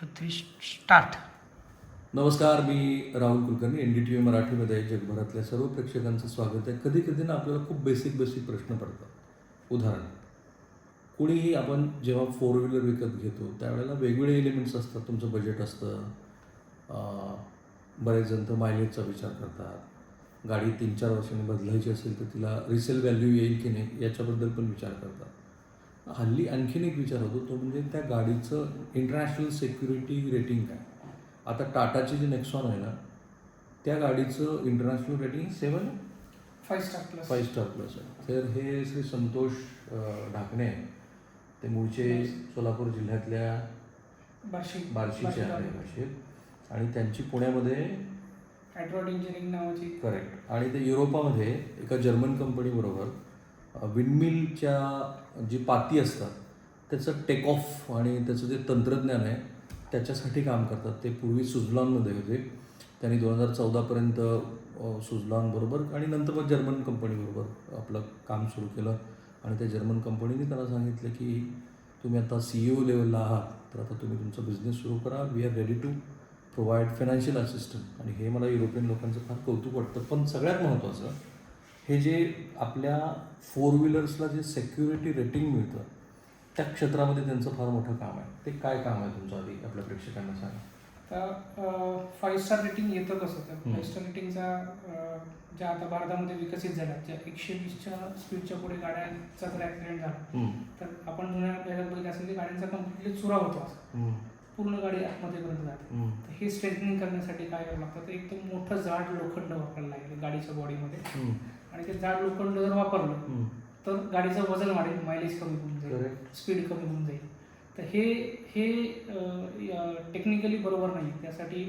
Two three start. नमस्कार मी Rahul Kulkarni N D T V मराठीमध्ये जगभरातल्या सर्व प्रेक्षकांचं स्वागत आहे. कधी कधी ना आपल्याला खूप बेसिक बेसिक प्रश्न पडतात. उदाहरण कुणीही आपण जेव्हा फोर व्हीलर विकत घेतो त्यावेळेला वेगवेगळे एलिमेंट्स असतात. तुमचं बजेट असतं. बरेच जण तर मायलेजचा विचार करतात. गाडी तीन चार वर्षांनी बदलायची असेल तर तिला रिसेल व्हॅल्यू येईल की नाही याच्याबद्दल पण विचार करतात. हल्ली आणखीन एक विचार होतो तो म्हणजे त्या गाडीचं इंटरनॅशनल सिक्युरिटी रेटिंग काय? आता टाटाची जी नेक्सॉन आहे ना त्या गाडीचं international rating seven five star plus five star plus आहे. तर हे श्री संतोष ढाकणे ते मूळचे सोलापूर जिल्ह्यातल्या बार्शी बार्शीचे आहे भाषेत आणि त्यांची पुण्यामध्ये हायड्रॉइड इंजिनिअरिंग नावाची. करेक्ट आणि ते युरोपामध्ये एका जर्मन कंपनीबरोबर विंडमिलच्या जी पाती असतात त्याचं टेक ऑफ आणि त्याचं जे तंत्रज्ञान आहे त्याच्यासाठी काम करतात. ते पूर्वी सुझलॉनमध्ये होते. त्यांनी दोन हजार चौदापर्यंत सुझलॉनबरोबर आणि नंतर मग जर्मन कंपनीबरोबर आपलं काम सुरू केलं. आणि त्या जर्मन कंपनीने त्यांना सांगितलं की तुम्ही आता सी ई ओ लेवलला आहात तर आता तुम्ही तुमचा बिझनेस सुरू करा. We are ready to provide financial assistant आणि हे मला युरोपियन लोकांचं फार कौतुक वाटतं. पण सगळ्यात महत्त्वाचं हे जे आपल्या फोर व्हीलर्सला जे सेक्युरिटी रेटिंग मिळतं त्या क्षेत्रामध्ये त्यांचं फार मोठं काम आहे. ते काय काम आहे तुमचं आधी आपल्या प्रेक्षकांना सांगा. तर फाईव्ह स्टार रेटिंग येतं कसं तर. फाईव्ह स्टार रेटिंगचा ज्या आता भारतामध्ये विकसित झाल्या ज्या एकशे वीसच्या स्पीडच्या पुढे गाड्यांचा जर ॲक्सिडेंट झाला तर आपण जुन्या बघितलं असेल की गाड्यांचा कम्प्लिटली चुरा होतो असं. पूर्ण गाडी आतमध्ये पर्यंत जाते हे स्ट्रेंथनिंग करण्यासाठी काय करावं लागतं? तर एकदम मोठं जाड लोखंड वापरायला लागेल गाडीच्या बॉडीमध्ये आणि ते जाड लोखंड जर वापरलं. तर गाडीचं वजन वाढेल मायलेज कमी होऊन जाईल. स्पीड कमी होऊन जाईल. तर हे हे टेक्निकली बरोबर नाही. त्यासाठी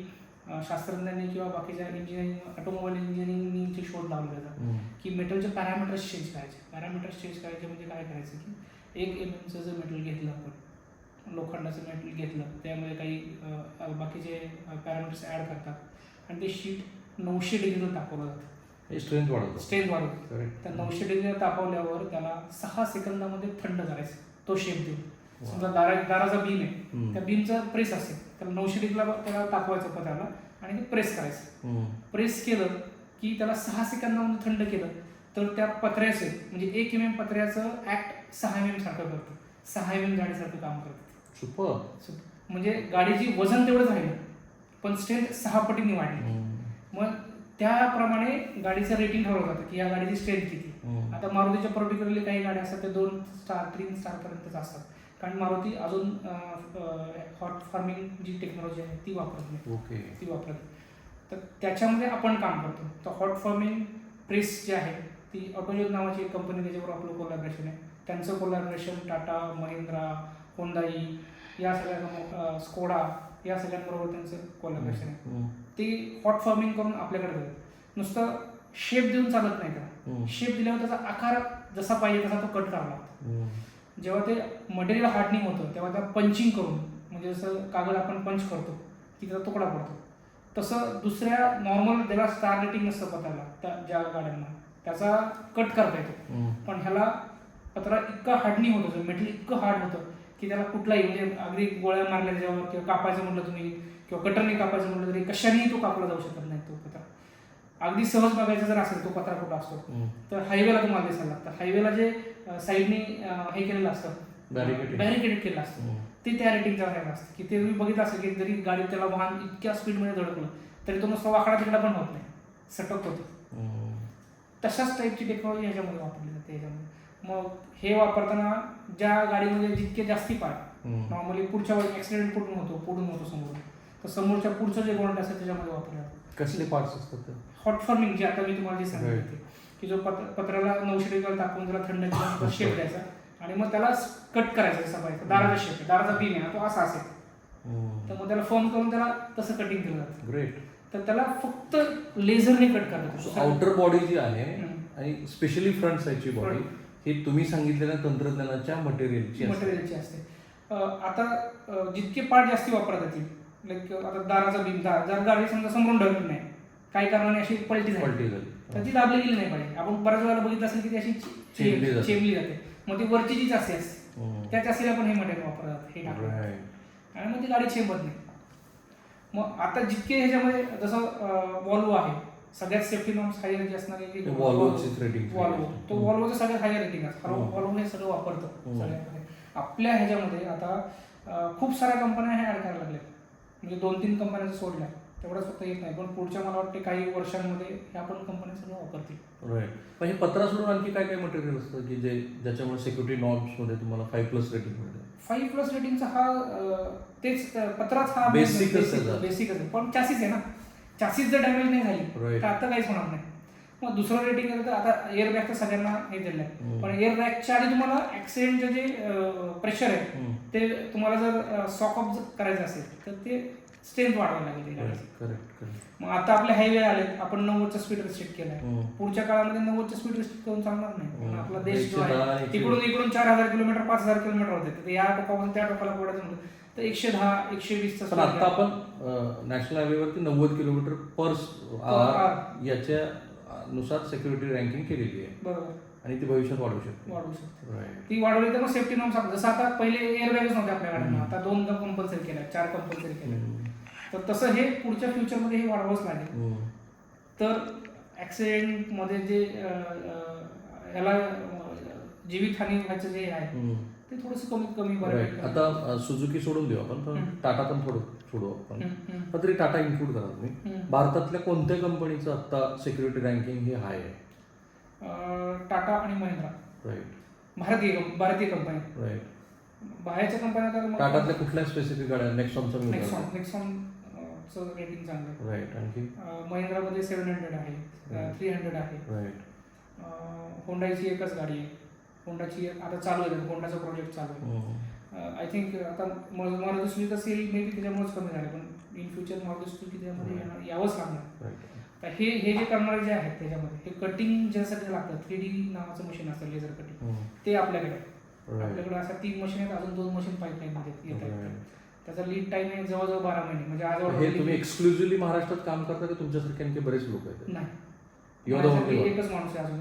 शास्त्रज्ञांनी किंवा बाकीच्या इंजिनिअरिंग ऑटोमोबाईल इंजिनिअरिंगचे शोध लावले जातात की मेटलचे पॅरामीटर्स चेंज करायचे. पॅरामीटर्स चेंज करायचे म्हणजे काय करायचं की एक एम एमचं जर मेटल घेतलं आपण लोखंडाचं मेटल घेतलं त्यामध्ये काही बाकीचे पॅरामीटर्स ॲड करतात. आणि ते शीट नऊशे डिग्रीवर तापवलं जातं. स्ट्रेंथ वाढवतं स्ट्रेंथ वाढवतं तर नऊशे तापवल्यावर त्याला सहा सेकंदामध्ये थंड करायचं. तो शेप देऊन. समजा दारा दाराचा बीम आहे. त्या बीमचा प्रेस असेल. त्याला नऊशे डिग्रीला त्याला तापवायचं पत्राला आणि ते प्रेस करायचं. प्रेस केलं की त्याला सहा सेकंदामध्ये थंड केलं. तर त्या पत्र्याचे म्हणजे एक एम एम पत्र्याचं ऍक्ट सहा एम एम सारखं करतं. सहा एम एम जाडीसारखं काम करतं. सुपर म्हणजे गाडीची वजन तेवढंच राहिलं पण स्ट्रेंथ सहा पटीने वाढली. मग त्याप्रमाणे गाडीचं रेटिंग ठरवलं जातं की या गाडीची स्ट्रेंथ किती. हम्म. आता मारुतीच्या पर्टिक्युलरली काही गाड्या असतात त्या दोन स्टार तीन स्टारपर्यंतच असतात. कारण मारुती अजून हॉट फार्मिंग जी टेक्नॉलॉजी आहे ती वापरत नाही. ओके. ती वापरत नाही. तर त्याच्यामध्ये आपण काम करतो. तर हॉट फार्मिंग प्रेस जी आहे ती ऑटोजोन नावाची एक कंपनी त्याच्यावर आपलं कोलॅबरेशन आहे. त्यांचं कोलॅबरेशन टाटा महिंद्रा होंडाई या सगळ्या स्कोडा या सगळ्यांबरोबर त्यांचं कोलॅबरेशन आहे ते हॉट फार्मिंग करून आपल्याकडे देतात नुसतं शेप देऊन चालत नाही हम्म, शेप दिल्यावर त्याचा आकार जसा पाहिजे तसा तो कट करावा. जेव्हा ते मटेरियल हार्डनिंग होतं तेव्हा त्या पंचिंग करून म्हणजे जसं कागद आपण पंच करतो की त्याचा तुकडा पडतो तसं दुसऱ्या नॉर्मल ज्याला स्टार रेटिंग नसतं पत्राला त्या ज्या गाड्यांना त्याचा कट करता येतो. पण ह्याला पत्रा इतकं हार्डनिंग होतं मेटल इतकं हार्ड होतं की त्याला कुठलाही म्हणजे अगदी गोळ्या मारल्या त्याच्यावर किंवा कापायचं म्हटलं तुम्ही किंवा कटरने कापायचं म्हटलं तरी कशानेही तो कापला जाऊ शकत नाही तो पत्रा अगदी सहज बघायचा जर असेल तो पत्रा कुठं असतो. तर हायवेला तुम्हाला दिसायला लागतं हायवेला जे साईडने हे केलेलं असतं. बॅरिकेडेड केलं असतं. ते त्या रेटिंगचा राहिलं असतं की ते तुम्ही बघितलं असेल की जरी गाडी त्याला वाहन इतक्या स्पीडमध्ये धडकलं तरी तो नुसता वाकडा तिकडा पण होत नाही सटक होतो. तशाच टाईपची टेक्नॉलॉजी ह्याच्यामध्ये वापरली जाते ह्याच्यामध्ये मग हे वापरताना ज्या गाडीमध्ये जितके जास्ती पार्ट हम्म. नॉर्मली पुढच्या ऍक्सिडेंट कुठून होतो पुढून होतो समोर तर समोरच्या पुढचं जे बॉन्ड असेल त्याच्यामध्ये वापरलं जातं. कसले पार्ट्स असतात हॉट फॉर्मिंग जे आता मी तुम्हाला जे. सांगितले की जो पत्र पत्राला नऊशे डिग्रीवर तापवून त्याला थंड केल्यानंतर शेप द्यायचा. आणि मग त्याला कट करायचा जसा पाहिजे दाराचा शेप आहे दाराचा बीम आहे ना, तो असा असेल. तर मग त्याला फॉर्म करून त्याला तसं कटिंग केलं जातं. ग्रेट तर त्याला फक्त लेझरने कट करतात. आउटर बॉडी जी आहे. आणि स्पेशली फ्रंट साईडची बॉडी ही तुम्ही सांगितलेल्या तंत्रज्ञानाच्या मटेरियलची मटेरियलची असते. आता जितके पार्ट जास्ती वापरतात येतील लाईक आता दाराचा बीम दार जर गाडी समजा समोरून ढकलली नाही काही कारणाने अशी पलटी झाली. पलटी झाली. तर ती दाबली गेली नाही पाहिजे. आपण बऱ्याच वेळेला बघितलं असेल की ती अशी चेपली चे- जाते. मग ती वरची जी चासी असते हम्म. त्या चासीला पण हे मटेरियल वापरतात हे Right. आणि मग ती गाडी चेंबत नाही. मग आता जितके ह्याच्यामध्ये जसं वॉल्वो आहे सगळ्यात सेफ्टी नॉर्म्स हाय असणारे जे वॉल्वोचीच रेटिंग वॉल्वो तो वॉल्वोचं सगळ्यात हायर रेटिंग असतं. वॉल्वो हे. सगळं वापरतं हम्म. सगळ्यामध्ये. आपल्या ह्याच्यामध्ये आता खूप साऱ्या कंपन्या हे ऍड करायला लागल्या म्हणजे दोन तीन कंपन्या सोडल्या तेवढंच फक्त येत नाही. पण पुढच्या मला वाटते काही वर्षांमध्ये ह्या पण कंपन्या सगळं वापरतील. राईट पण हे पत्रा सोडून आणखी काय काय मटेरियल असतं की जे ज्याच्यामुळे सिक्युरिटी नॉर्म्समध्ये तुम्हाला फाईव्ह प्लस रेटिंग मिळते? फाईव्ह प्लस रेटिंगचा हा तेच पत्राच हा आहे. बेसिकच आहे पण चॅसिस आहे ना. चॅसिस जर डॅमेज नाही झाली Right. तर आता काहीच होणार नाही मग दुसरं रेटिंग आहे तर आता एअर बॅग तर सगळ्यांना हे दिलं आहे हम्म. पण एअर बॅगच्या आधी तुम्हाला ऍक्सिडेंटचं जे प्रेशर आहे हम्म. ते तुम्हाला जर सॉक ऑफ करायचं असेल तर ते स्ट्रेंथ वाढवायला लागेल त्या गाडीची. करेक्ट करेक्ट मग आता आपले हायवे आले आपण नव्वदचा स्पीड रिस्ट्रिक्ट केलाय हम्म. पुढच्या काळामध्ये नव्वदचा स्पीड रिस्ट्रिक्ट करून चालणार नाही कारण. आपला देश जो एकशे दहा, आहे एकशे इकडून इकडून चार हजार किलोमीटर पाच हजार किलोमीटर होते तर या टोकापासून त्या टोकाला पोहायचं म्हटलं तर एकशे दहा एकशे वीसचा पण आता आपण नॅशनल हायवेवरती नव्वद किलोमीटर पर आवर याच्या नुसार सिक्युरिटी रँकिंग केलेली आहे. बरोबर. आणि ती भविष्यात वाढू शकते. वाढवू शकतो. ती वाढवली तर मग सेफ्टी नॉर्म्स आपण जसं आता पहिले एअर बॅगच नव्हते आपल्या गाड्यांना. आता दोन कंपल्सरी केल्या चार कंपल्सरी केल्या. तर तसं हे पुढच्या फ्युचरमध्ये हे वाढवावंच लागेल. तर ॲक्सिडेंटमध्ये जे याला जीवितहानी व्हायचं जे आहे ते थोडंसं कमी कमी राईट बरं आता सुझुकी सोडून देऊ आपण पण. टाटा पण थोडं सोडू आपण. पण तरी टाटा इन्क्लूड करा तुम्ही. भारतातल्या कोणत्या कंपनीचं आता सिक्युरिटी रँकिंग हे हाय आहे? टाटा आणि महिंद्रा राईट भारतीय भारतीय कंपनी राईट बाहेरच्या कंपन्या टाटातल्या कुठल्या स्पेसिफिक गाड्या नेक्सॉनचा नेक्सॉन रेटिंग चांगलं आहे. राईट आणखी? महिंद्रामध्ये सेवन हंड्रेड आहे. थ्री हंड्रेड आहे. राईट अं, होंडाची एकच गाडी आहे. होंडाची आता चालू आहे होंडाचा प्रोजेक्ट चालू आहे. आय थिंक आता मारुती सुजुकी असेल मे बी त्याच्यामुळेच कमी झाले पण इन फ्युचर मारुती सुजुकी. येणार- यावंच लागणार. तर हे हे जे करणारे जे आहेत त्याच्यामध्ये हे कटिंग ज्यासाठी लागतं थ्री डी नावाचं मशीन असतं लेझर कटिंग ते आपल्याकडे आपल्याकडे अशा तीन मशीन आहेत अजून दोन मशीन पाईपलाईनमध्ये येत आहेत. त्याचा लीड टाइम आहे जवळजवळ बारा महिने म्हणजे आज हे तुम्ही एक्सक्लुझिव्हली महाराष्ट्रात काम करता का तुमच्यासारखे आणखी बरेच लोक आहेत? नाही. एकच माणूस आहे अजून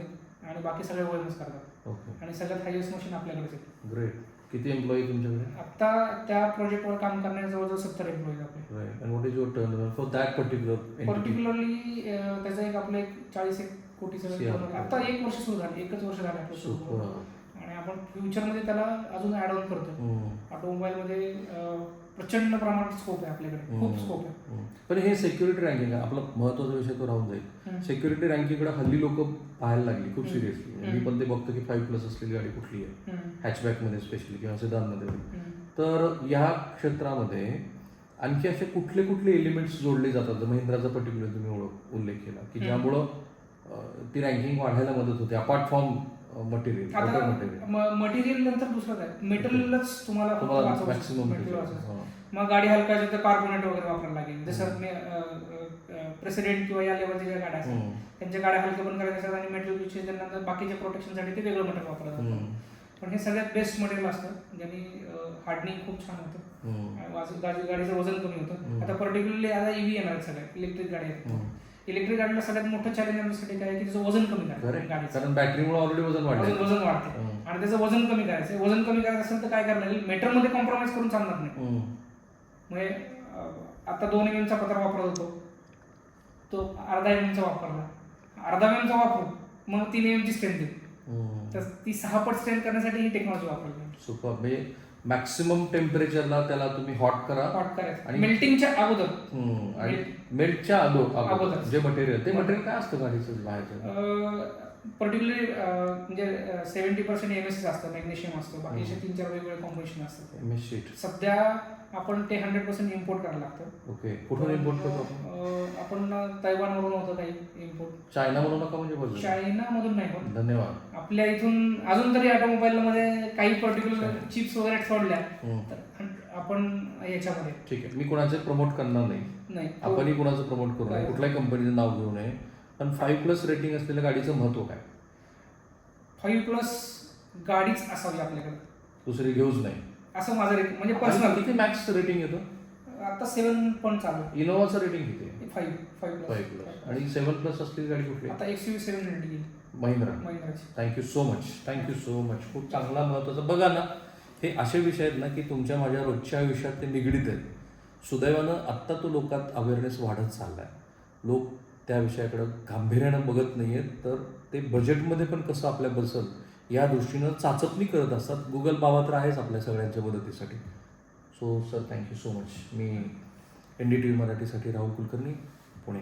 आणि बाकी सगळे वयनच करतात. ओके. आणि सगळ्यात हायएस्ट मशीन आपल्याकडेच आहे ग्रेट किती एम्प्लॉई तुमच्याकडे? आता त्या प्रोजेक्टवर काम करणारे जवळजवळ सत्तर एम्प्लॉईज आपले. Right and what is your turn for that particular particularly त्याचं एक आपलं एक चाळीस एक कोटीचं turnover. आता एक वर्ष सुरू झालं. एकच वर्ष झालं आपलं सुरू सुपर होऊन. आणि आपण फ्युचरमध्ये त्याला अजून ऍड ऑन करतो ऑटोमोबाईलमध्ये प्रचंड प्रमाणात स्कोप आहे आपल्याकडे खूप स्कोप आहे पण हे सिक्युरिटी रँकिंग आपला महत्त्वाचा विषय तो राहून जाईल. सिक्युरिटी रँकिंगकडे हल्ली लोक पाहायला लागली खूप. सिरियसली मी. पण ते बघतो की फाईव्ह प्लस असलेली गाडी कुठली आहे हम्म. हॅचबॅकमध्ये स्पेशली किंवा सेदानमध्ये. तर या क्षेत्रामध्ये आणखी असे कुठले कुठले एलिमेंट्स जोडले जातात महिंद्राचा पर्टिक्युलर तुम्ही ओळख उल्लेख केला की. ज्यामुळं ती रँकिंग वाढायला मदत होते apart from material material material नंतर दुसरं काय? मेटलच तुम्हाला फक्त मग गाडी हलका असेल तर कार्बोनेट वगैरे वापरायला लागेल. जसं प्रेसिडेंट किंवा या लेवलच्या ज्या गाड्या असतात त्यांच्या गाड्या हलक्या पण करायच्या असतात आणि मेटल नंतर बाकीच्या प्रोटेक्शनसाठी ते वेगळं मटेरियल वापरलं जातं पण हे सगळ्यात बेस्ट मटेरियल असतं ज्यांनी हार्डनिंग खूप छान होतं. आणि वाज- गाडी- गाडीचं वजन कमी होतं. हम्म. आता पर्टिक्युलरली आता ईव्ही येणार आहेत सगळ्या इलेक्ट्रिक गाड्या आहेत. इलेक्ट्रिक गाडीला सगळ्यात मोठं चॅलेंज आमच्यासाठी काय की त्याचं वजन कमी करायचं गाडीचं. कारण बॅटरीमुळे ऑलरेडी वजन वाढलं वजन वाढते. आणि त्याचं वजन कमी करायचं वजन कमी करायचं असेल तर काय करायला लागेल मेटरमध्ये कॉम्प्रोमाइज करून चालणार नाही. म्हणजे आता दोन एम चा पत्र वापरत होतो. तो अर्धा एम चा वापरला. अर्धा एम चा वापरू मग तीन एम ची स्ट्रेंथ देईल तर ती सहा पट स्ट्रेंथ करण्यासाठी ही टेक्नॉलॉजी वापरली. सुपर म्हणजे मॅक्सिमम टेम्परेचरला त्याला तुम्ही हॉट करा. हॉट करायचं. आणि- मेल्टिंगच्या अगोदर. हम्म, आणि मेल्टच्या अगो अगोदर. अगोदर. जे मटेरियल ते मटेरियल काय असतं गाडीचं बाहेरचं? पर्टिक्युलरली म्हणजे सेव्हन्टी पर्सेंट एम एस असतं मॅग्नेशियम असतं बाकीचे तीन चार वेगवेगळे कॉम्बिनेशन असतात. सध्या आपण ते हंड्रेड पर्सेंट इम्पोर्ट करायला लागतं. ओके कुठून इम्पोर्ट करतो आपण? तैवानवरून होतं काही इम्पोर्ट चायना म्हणू नका म्हणजे बघू चायनामधून नाही होत. धन्यवाद. आपल्या इथून अजून तरी ऑटोमोबाईल मध्ये काही पर्टिक्युलर चिप्स वगैरे सोडल्या. तर आपण याच्यामध्ये. ठीक आहे मी कोणाचे प्रमोट करणार नाही. नाही. आपणही कोणाचं प्रमोट करू नये? कुठल्याही कंपनीचं नाव घेऊ नये. पण फाईव्ह प्लस रेटिंग असलेल्या गाडीचं महत्त्व काय? फाईव्ह प्लस गाडीच असावी आपल्याकडे. दुसरी घेऊच नाही. असं माझं रे- म्हणजे पर्सनल किती मॅक्स रेटिंग येतं? आता सेवन पण चालू आहे. इनोवाचं रेटिंग किती आहे? फाईव्ह फाईव्ह फाईव्ह प्लस आणि सेवन प्लस असलेली गाडी कुठली? आहे? आता एक्स यू सेवन हंड्रेड येईल Mahindra. महिंद्राची. Thank you so much thank you so much खूप चांगला महत्त्वाचा. बघा ना हे असे विषय आहेत ना की तुमच्या माझ्या रोजच्या आयुष्यात ते निगडीत आहेत. सुदैवानं आत्ता तो लोकात अवेअरनेस वाढत चालला आहे लोक त्या विषयाकडं गांभीर्यानं बघत नाही आहेत तर ते बजेटमध्ये पण कसं आपल्या बसल या दृष्टीनं चाचपणी करत असतात. गुगल बाबा तर आहेच आपल्या सगळ्यांच्या मदतीसाठी. So sir thank you so much me N D T V मराठीसाठी राहुल कुलकर्णी पुणे.